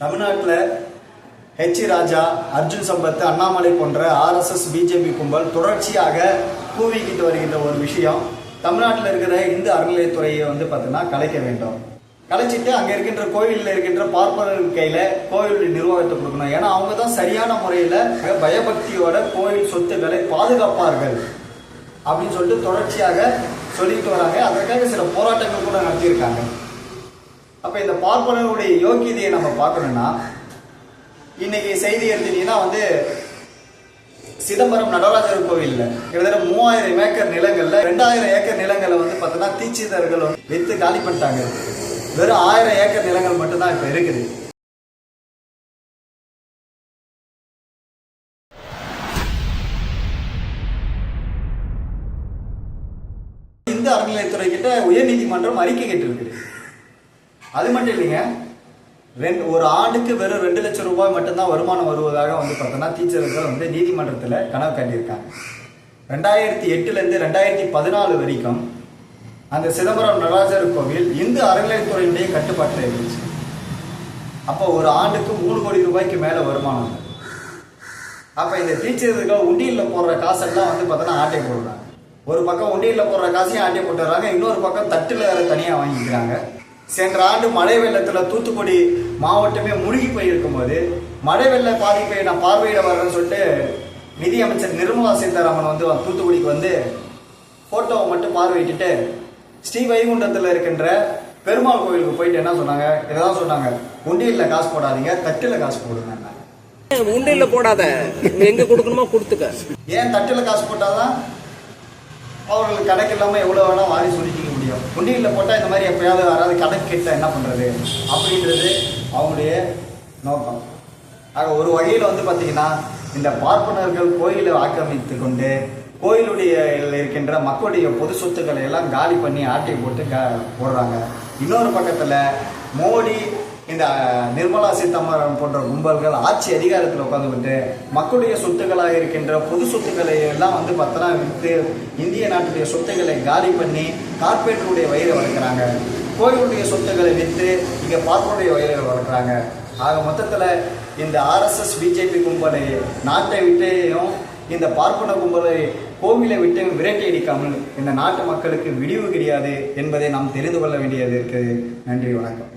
தமிழ்நாட்டில் ஹெச் ராஜா அர்ஜுன் சம்பத் அண்ணாமலை போன்ற RSS BJP கும்பல் தொடர்ச்சியாக கூவிக்கிட்டு வருகின்ற ஒரு விஷயம். தமிழ்நாட்டில் இருக்கிற இந்து அறநிலையத்துறையை வந்து பார்த்தீங்கன்னா கலைக்க வேண்டும். கலைச்சிட்டு அங்கே இருக்கின்ற கோயிலில் இருக்கின்ற பார்ப்பனர்கள் கையில் கோவில் நிர்வாகத்தை கொடுக்கணும். ஏன்னா அவங்க தான் சரியான முறையில் பயபக்தியோட கோயில் சொத்துக்களை பாதுகாப்பார்கள் அப்படின்னு சொல்லிட்டு தொடர்ச்சியாக சொல்லிட்டு வராங்க. அதற்காக சில போராட்டங்கள் கூட நடத்தியிருக்காங்க. அப்ப இந்த பார்ப்பனருடைய யோக்கியதையை நம்ம பார்க்கணும்னா இன்னைக்கு செய்தி எடுத்துட்டீங்கன்னா வந்து சிதம்பரம் நடராஜர் கோவில்ல கிட்டத்தட்ட மூவாயிரம் ஏக்கர் நிலங்கள்ல ரெண்டாயிரம் ஏக்கர் நிலங்களை வந்து பார்த்தோன்னா தீட்சிதர்கள் வித்து காலி பண்ணிட்டாங்க. வெறும் ஆயிரம் ஏக்கர் நிலங்கள் மட்டும்தான் இப்ப இருக்குது. இந்து அறநிலையத்துறை கிட்ட உயர்நீதிமன்றம் அறிக்கை கேட்டிருக்குது. அது மட்டும் இல்லைங்க. ரெண்டு ஒரு ஆண்டுக்கு வெறும் ரெண்டு லட்சம் ரூபாய் மட்டும்தான் வருமானம் வருவதாக வந்து பார்த்தோன்னா டீச்சர்கள் வந்து நீதிமன்றத்தில் கனவு கட்டியிருக்காங்க ரெண்டாயிரத்தி எட்டுலேருந்து ரெண்டாயிரத்தி பதினாலு வரைக்கும் அந்த சிதம்பரம் நடராஜர் கோவில் இந்து அறநிலையத்துறையினுடைய கட்டுப்பாட்டில் இருந்துச்சு. அப்போ ஒரு ஆண்டுக்கு மூணு கோடி ரூபாய்க்கு மேலே வருமானம் அப்போ இந்த டீச்சர்கள் உண்டியலில் போடுற காசெல்லாம் வந்து பார்த்தோன்னா ஆட்டை போடுறாங்க. ஒரு பக்கம் உண்டியலில் போடுற காசையும் ஆட்டை போட்டுறாங்க இன்னொரு பக்கம் தட்டில் தனியாக வாங்கிக்கிறாங்க. சென்ற ஆண்டு மழை வெள்ளத்தில் தூத்துக்குடி மாவட்டமே முழுகி போயிருக்கும் போது மழை வெள்ள பாதிப்பை நான் பார்வையிட வரேன்னு சொல்லிட்டு நிதியமைச்சர் நிர்மலா சீதாராமன் வந்து தூத்துக்குடிக்கு வந்து ஃபோட்டோவை மட்டும் பார்வையிட்டுட்டு ஸ்ரீ வைகுண்டத்தில் இருக்கின்ற பெருமாள் கோயிலுக்கு போயிட்டு என்ன சொன்னாங்க? இததான் சொன்னாங்க. உண்டியலில் காசு போடாதீங்க தட்டில் காசு போடுங்க உண்டியல்ல போடாத. எங்க கொடுக்கணுமோ கொடுத்துக்க. ஏன் தட்டில் காசு போட்டாதான் அவர்களுக்கு கணக்கு இல்லாமல் எவ்வளோ வேணால் வாரி சொல்லிக்க முடியும். உண்டியலில் போட்டால் இந்த மாதிரி எப்பயாவது யாராவது கடன் கேட்டால் என்ன பண்ணுறது அப்படின்றது அவங்களுடைய நோக்கம். ஆக ஒரு வகையில் வந்து பார்த்தீங்கன்னா இந்த பார்ப்பனர்கள் கோயிலை ஆக்கிரமித்து கொண்டு கோயிலுடைய இருக்கின்ற மக்களுடைய பொது சொத்துக்களை எல்லாம் காலி பண்ணி ஆட்டை போட்டு க போடுறாங்க. இன்னொரு பக்கத்தில் மோடி இந்த நிர்மலா சீதாராமன் போன்ற கும்பல்கள் ஆட்சி அதிகாரத்தில் உட்காந்துக்கிட்டு மக்களுடைய சொத்துக்களாக இருக்கின்ற பொது சொத்துக்களை எல்லாம் வந்து பத்திரா விற்று இந்திய நாட்டுடைய சொத்துக்களை காலி பண்ணி கார்பரேட்டருடைய வயிறை வளர்க்குறாங்க. கோயிலுடைய சொத்துக்களை விற்று இங்கே பார்ப்பனுடைய வயிறை வளர்க்குறாங்க. ஆக மொத்தத்தில் இந்த ஆர்எஸ்எஸ் பிஜேபி கும்பலை நாட்டை விட்டையும் இந்த பார்ப்பன கும்பலை கோவிலை விட்டு விரட்டி அடிக்காமல் இந்த நாட்டு மக்களுக்கு விடிவு கிடையாது என்பதை நாம் தெரிந்து கொள்ள வேண்டியது இருக்குது. நன்றி வணக்கம்.